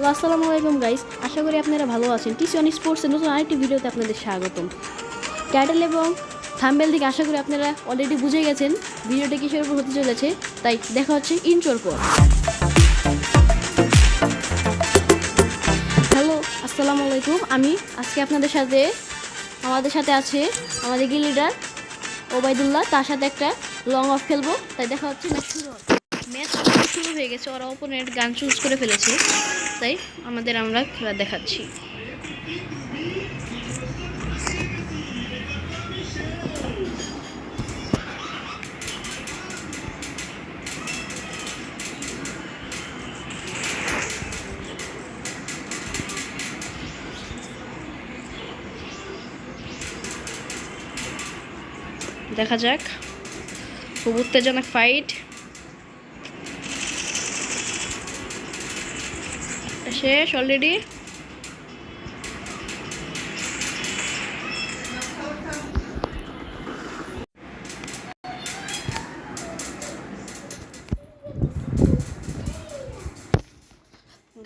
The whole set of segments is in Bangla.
হ্যালো, আসসালামু আলাইকুম গাইস আশা করি আপনারা ভালো আছেন। টিসি অন স্পোর্টসের নতুন আরেকটি ভিডিওতে আপনাদের স্বাগতম। টাইটেল এবং থাম্বেল দিকে আশা করি আপনারা অলরেডি বুঝে গেছেন ভিডিওটা কিসের উপর হতে চলেছে। তাই দেখা হচ্ছে ইন্ট্রোর পর। হ্যালো আসসালামু আলাইকুম। আমি আজকে আপনাদের সাথে, আমাদের সাথে আছে আমাদের গিল লিডার ওবায়দুল্লাহ। তার সাথে একটা লং অফ খেলব। তাই দেখা হচ্ছে ম্যাচ শুরু ম্যাচ শুরু হয়ে গেছে। ওরা ওপোনেন্ট গান চুজ করে ফেলেছে। তাই আমাদের আমরা খেলা দেখাচ্ছি। দেখা যাক। খুব উত্তেজনক ফাইট শেষ অলরেডি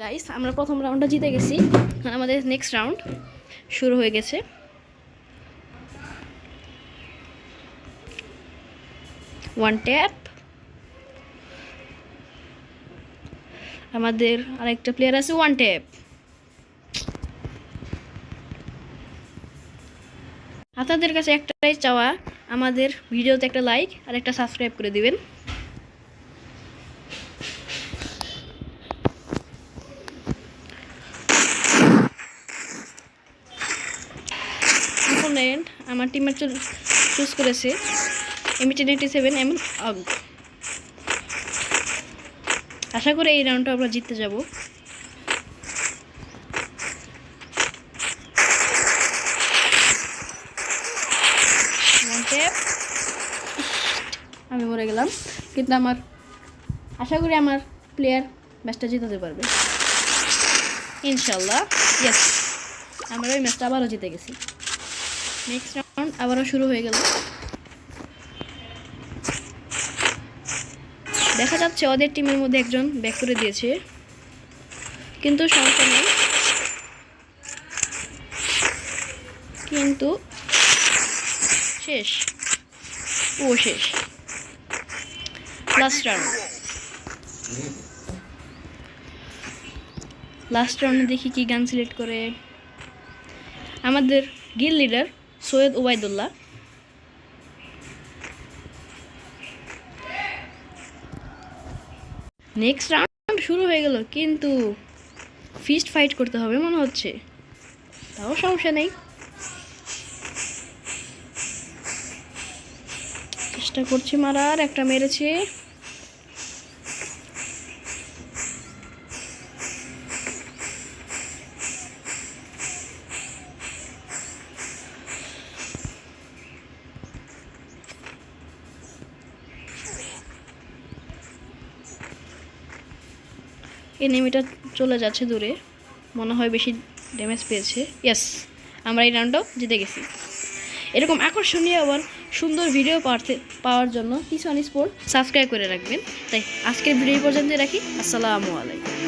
গাইস আমরা প্রথম রাউন্ডটা জিতে গেছি। আমাদের নেক্সট রাউন্ড শুরু হয়ে গেছে। ওয়ান ট্যাপ আমাদের আরেকটা প্লেয়ার আছে ওয়ান ট্যাপ আপনাদের কাছে একটাই চাওয়া, আমাদের ভিডিওতে একটা লাইক আর একটা সাবস্ক্রাইব করে দিবেন। আমার টিমের চুজ করেছে। এমটি নাইনটি সেভেন এমন অগ আশা করি এই রাউন্ডটা আমরা জিততে যাব। আমি মরে গেলাম। কিন্তু আমার, আশা করি আমার প্লেয়ার ম্যাচটা জিতাতে পারবে। ইনশাল্লাহ ইয়েস আমরা ওই ম্যাচটা আবারও জিতে গেছি। নেক্সট রাউন্ড আবারও শুরু হয়ে গেল। দেখা যাচ্ছে ওদের টিমের মধ্যে একজন ব্যাক করে দিয়েছে। কিন্তু সমস্যা নেই। কিন্তু শেষ। ও শেষ। লাস্ট রাউন্ড লাস্ট রাউন্ডে দেখি কি গান সিলেক্ট করে। আমাদের guild leader Syed Obaidullah. Next round শুরু হয়ে গেল, কিন্তু ফিস্ট ফাইট করতে হবে মনে হচ্ছে। তাও সমস্যা নেই। চেষ্টা করছি মারার, একটা মেরেছে। এনিমিটা চলে যাচ্ছে দূরে। মনে হয় বেশি ড্যামেজ পেয়েছে। ইয়াস আমরা এই রাউন্ডটাও জিতে গেছি। এরকম আকর্ষণীয় আবার সুন্দর ভিডিও পাওয়াতে পাওয়ার জন্য কিছু অনিস্পোর্ট সাবস্ক্রাইব করে রাখবেন। তাই আজকের ভিডিও পর্যন্ত রাখি। আসসালামু আলাইকুম।